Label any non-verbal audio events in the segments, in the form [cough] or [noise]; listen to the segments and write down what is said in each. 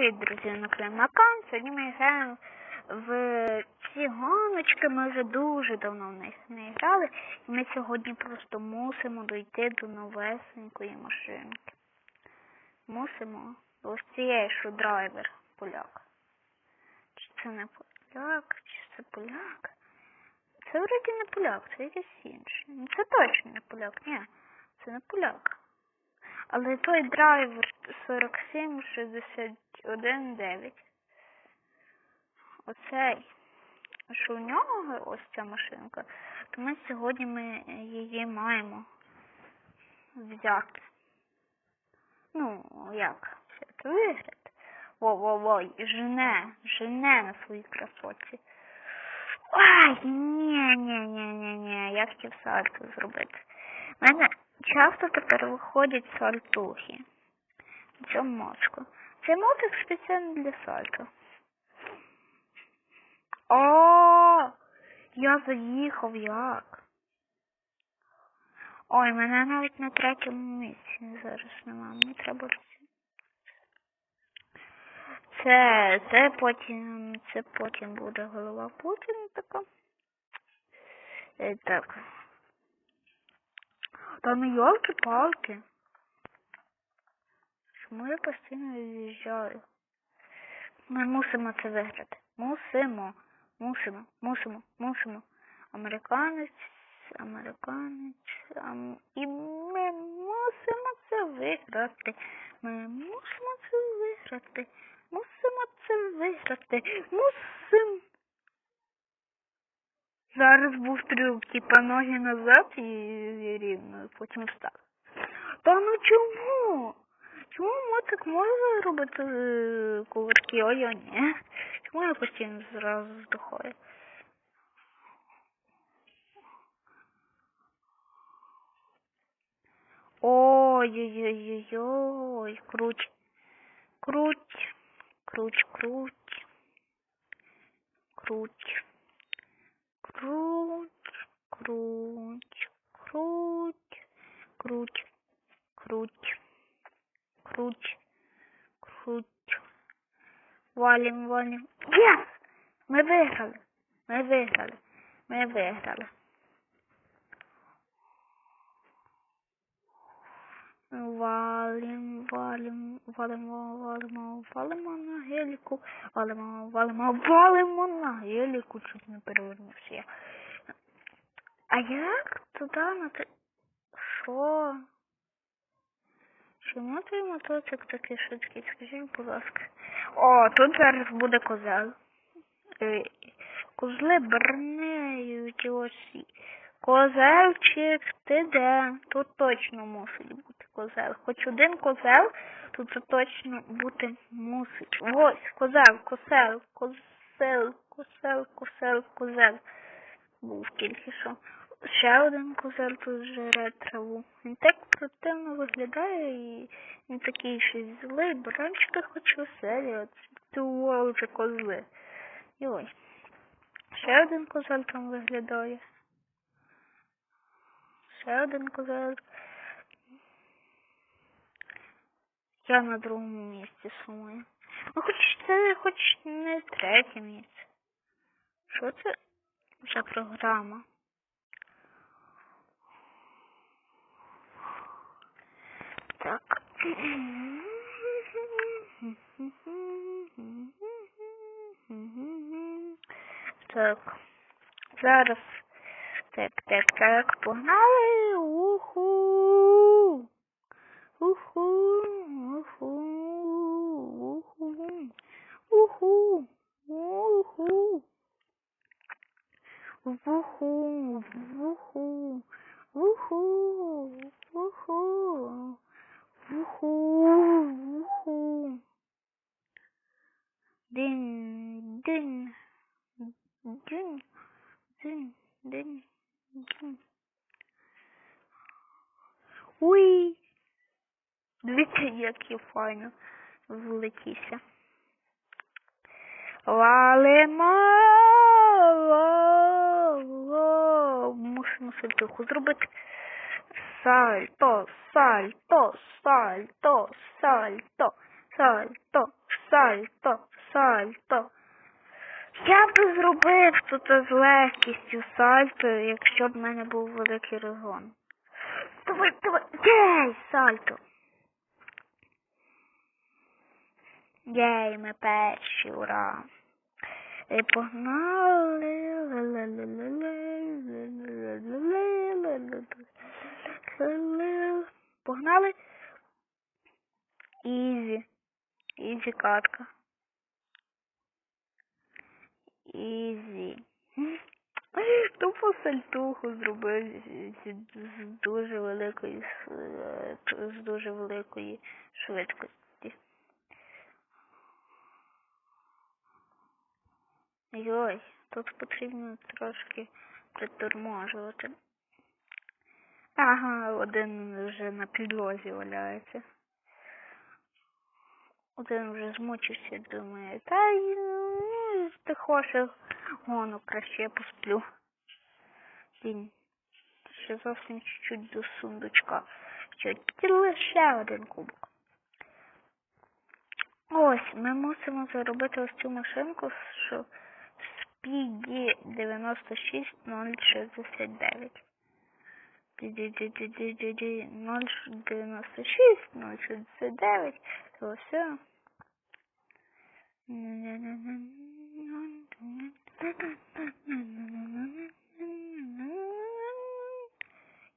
Привіт, друзі, на Климакан. Сьогодні ми граємо в ці гоночки. Ми вже дуже давно в них не грали. І ми сьогодні просто мусимо дойти до новесенької машинки. Мусимо. Ось цієї, що драйвер поляк. Чи це не поляк, чи це поляк? Це вроді не поляк, це якийсь інший. Це точно не поляк, ні. Це не поляк. Але той драйвер 47619. Оцей, що у нього ось ця машинка, то ми сьогодні ми її маємо взяти. Ну, як? Взяти вигляд. Во-во-во, жене, жене на своїй красоті. Ай, ні, ні, ні, ні, ні, я хотів сальто зробити. У мене часто тепер виходять сальтухи. мочку. Цей мотик спеціально для сальто. О, я заїхав як? Ой, мене навіть на третьому місці зараз нема. Мені треба це, це потім, це потім буде голова Путіна така. Е, так. Та ну йолки-палки. Чому я постійно від'їжджаю? Ми мусимо це виграти. Мусимо. Мусимо, мусимо, мусимо. Американець, американець. Ам... І ми мусимо це виграти. Ми мусимо це виграти. Мусимо це виграти. Мусимо. Зараз був трюк, типа ноги назад і, і рівно, потім встав. Та ну чому? Чому мотик може робити е, кувырки, а я ні? Чому я постійно зразу здохаю? Ой-ой-ой-ой-ой, круть, круть, круть, круть, круть, Cruci, cruci, cruci, cruci, cruci, cruci, cruci. Volim, volim. Yes! Мы выиграли, мы выиграли, мы выиграли. Валим, валим, валимо, валимо, валимо на геліку, валимо, валимо, валимо на геліку, чуть не перевернувся. А як туди на те... Що? Чому той мотоцик такий швидкий? Скажіть, будь ласка. О, тут зараз буде козел. Е, Козли бронеють ось. Козелчик, ти де? Тут точно мусить бути козел. Хоч один козел, тут це точно бути мусить. Ось, козел, козел, козел, козел, козел, козел. Був тільки що. Ще один козел тут жере траву. Він так противно виглядає і він такий щось злий, раніше хоч веселі, от вже козли. І ось. Ще один козел там виглядає. Ще один козел. Я на другому місці сумую. Ну хоч це хоч не третє місце. Що це за програма? Так. Так. Зараз. Так, так, так. Погнали. Уху. Уху. Уху. Уху. Уху. Вуху. Вуху. Вуху. Вуху. Вуху. Вуху. Дин. Дин. Дин. Дин. Дин. Дин. Уй. Дивіться, як я файно влетівся. Валимо. Мусимо сальтуху зробити. Сальто, сальто, сальто, сальто, сальто, сальто, сальто. Я би зробив тут з легкістю сальто, якщо б в мене був великий розгон. Давай, давай, єй, сальто. Єй, ми перші, ура. І погнали. Погнали. Ізі. Ізі катка. Ізі. Тупо сальтуху зробив з, дуже великої е, з дуже великої швидкості. Йой, тут потрібно трошки приторможувати. Ага, один вже на підлозі валяється. Один вже змучився, думає, та й ну, ти хочеш гону краще посплю. Він ще зовсім чуть-чуть до сундучка. Що лише один кубок. Ось, ми мусимо заробити ось цю машинку, що Спіді 96069. 096, 069, то все.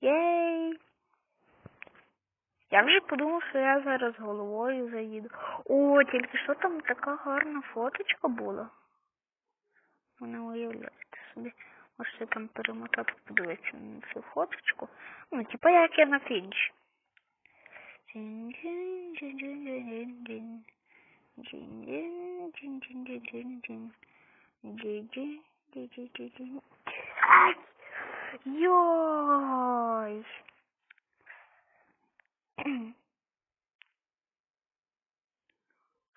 Єй! Я вже подумав, що я зараз головою заїду. О, тільки що там така гарна фоточка була. Не уявляєте собі. Можете там перемотати, подивитися на цю фоточку. Ну, типа як я на фініші. Ай! Йой!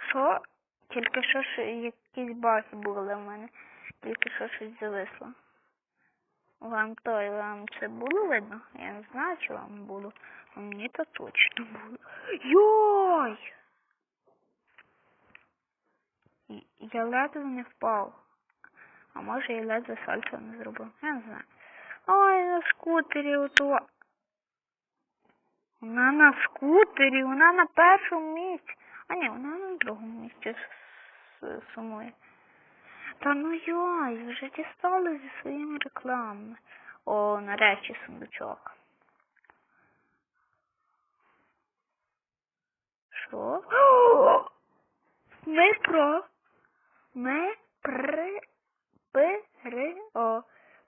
Що? Тільки що ж якісь баги були в мене. Тільки що щось зависло. Вам той, вам це було видно? Я не знаю, чи вам було. Мені то точно було. Йой! Я ледве не впав. А може я ледве сальто не зробив. Я не знаю. Ой, на скутері ото. Вона на скутері, вона на першому місці. А ні, вона на другому місці сумує. Та ну йой, вже дістали зі своїми рекламами. О, нарешті сундучок. Що? [gasps] Ми про. Ми при. Пи. О.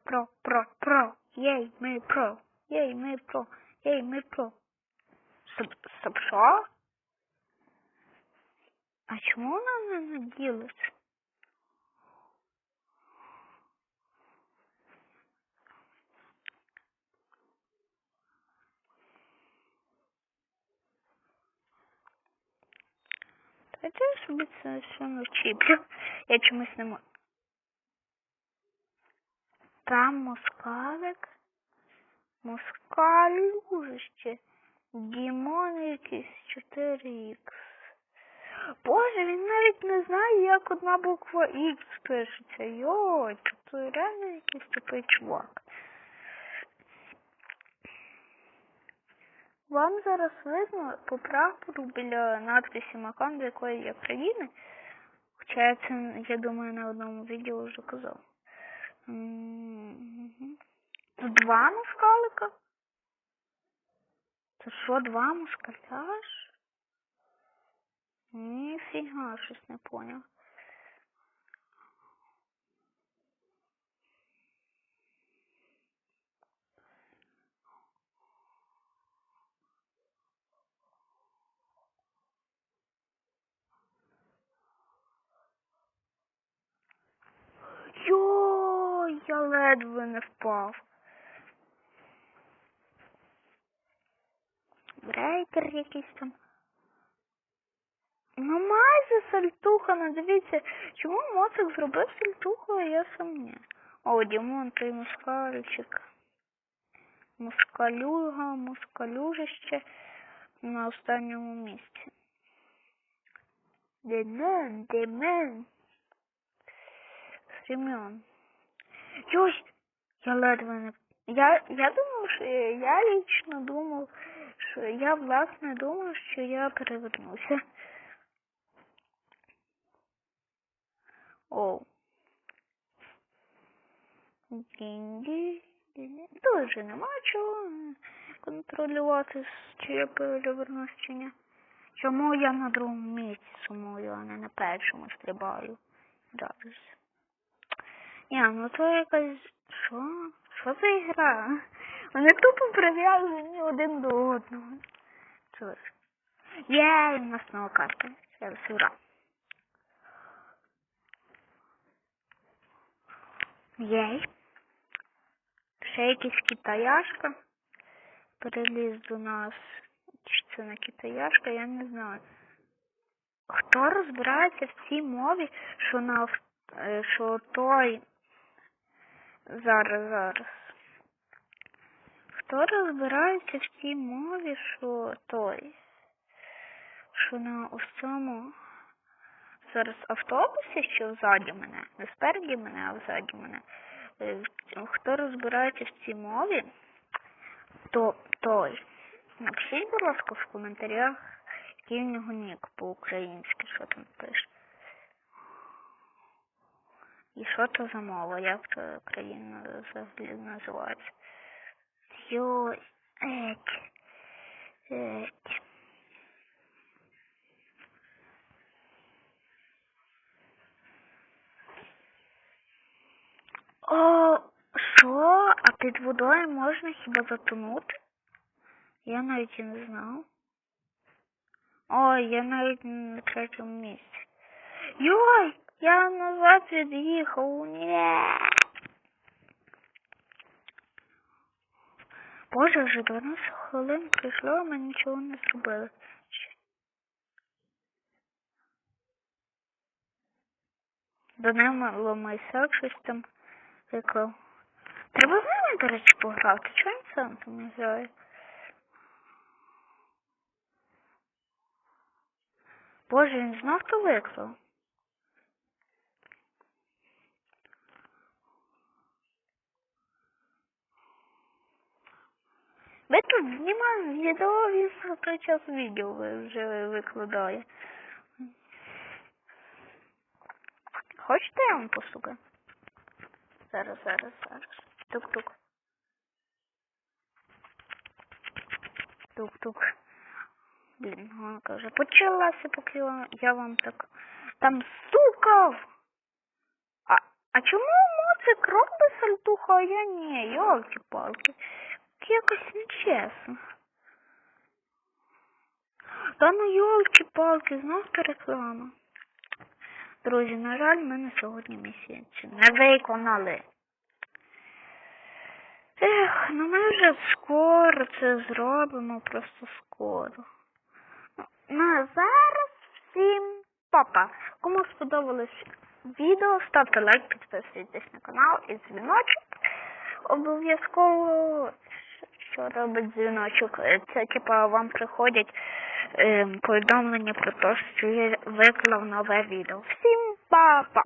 Про, про, про. Єй, ми про. Єй, ми про. Єй, ми про. Стоп, що? А чому вона не наділиться? Це все навчіплю. Я чомусь не можу. Там москалик. Москалюжище. Дімон якийсь 4х. Боже, він навіть не знає, як одна буква Х пишеться. Йой, це реально якийсь тупий чувак. Вам зараз видно по прапору біля надписі Макан, до якої я країни. Хоча я це, я думаю, на одному відео вже казав. Два москалика? Це що, два москаля? Ніфіга, щось не поняв. Йой, я ледве не впав. Брейкер якийсь там. Ну майже сальтуха, ну дивіться, чому моцик зробив сальтуху, а я сам ні. О, Дімон, той москальчик. Москалюга, москалюжище на останньому місці. Демен, Демен. Семен. Йой, я ледве. Я, я думав, що я, лично думав, що я власне думав, що я перевернуся. Оу. Дінді. Дуже нема чого контролювати, чи я перевернусь чи ні. Чому я на другому місці сумую, а не на першому стрибаю? Зараз. Ні, ну то якась. Що? Що за ігра? Вони тупо прив'язані один до одного. Ж? Є, у нас нова карта. Зараз ура. Єй. Ще якийсь китаяшка переліз до нас. Чи це не китаяшка, я не знаю. Хто розбирається в цій мові, що на е, що той зараз, зараз. Хто розбирається в цій мові, що той, що на ось цьому зараз автобусі, що взаді мене, не спереді мене, а взаді мене. Е, Хто розбирається в цій мові, то той. Напишіть, будь ласка, в коментарях, який в нього нік по-українськи, що там пише. І що то за мова, як то країна взагалі називається. Йой, еть, еть. О, що? А під водою можна хіба затонути? Я навіть і не знав. Ой, я навіть на третьому місці. Йой, я назад від'їхав. Боже, вже 12 хвилин пройшло, а ми нічого не зробили. Данило Майсак щось там виклав. Треба з ними, до речі, пограти. Чого він сам там не грає? Боже, він знов то виклав. Ми тут знімаємо відео, він за той час відео вже викладає. Хочете я вам постукаю? Зараз, зараз, зараз. Тук-тук. Тук-тук. Блін, гонка вже почалася, поки я- вам так там стукав. А, а чому моцик робить сальтуху, а я ні? Йолки-палки. Якось нечесно. Та ну йолки-палки, знов реклама. Друзі, на жаль, ми на сьогодні місяці не виконали. Ех, ну ми вже скоро це зробимо, просто скоро. Ну, зараз всім папа. Кому сподобалось відео, ставте лайк, підписуйтесь на канал і дзвіночок. Обов'язково, що робить дзвіночок, Е, це типа вам приходять е, повідомлення про те, що я виклав нове відео. Всім па-па!